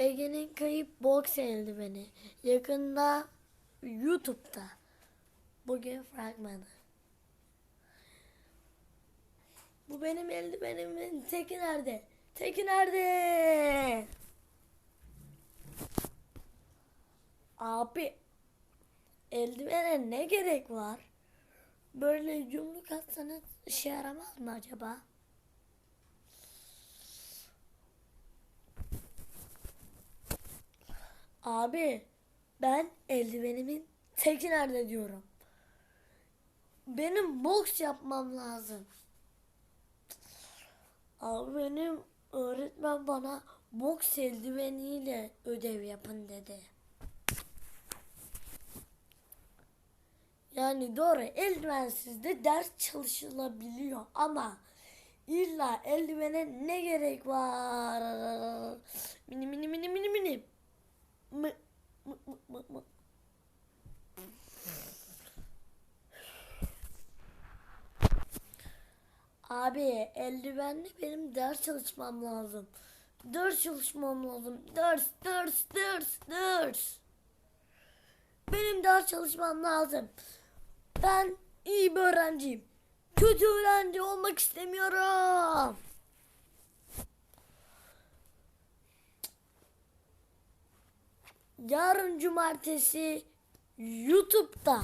Ege'nin kayıp boks eldiveni. Yakında YouTube'da. Bugün fragmanı. Bu benim eldivenimin teki nerede? Teki nerede? Abi eldivene ne gerek var? Böyle yumruk atsanız işe yaramaz mı acaba? Abi ben eldivenimin teki nerede diyorum. Benim boks yapmam lazım. Abi benim öğretmen bana boks eldiveniyle ödev yapın dedi. Yani doğru eldivensiz de ders çalışılabiliyor ama illa eldivene ne gerek var? Mini mini mini mini mini. Mı, mı, mı, mı, mı. Abi eldivenle benim ders çalışmam lazım. Ders çalışmam lazım. Ders, ders, ders, ders. Benim ders çalışmam lazım. Ben iyi bir öğrenciyim. Kötü öğrenci olmak istemiyorum. Yarın cumartesi YouTube'da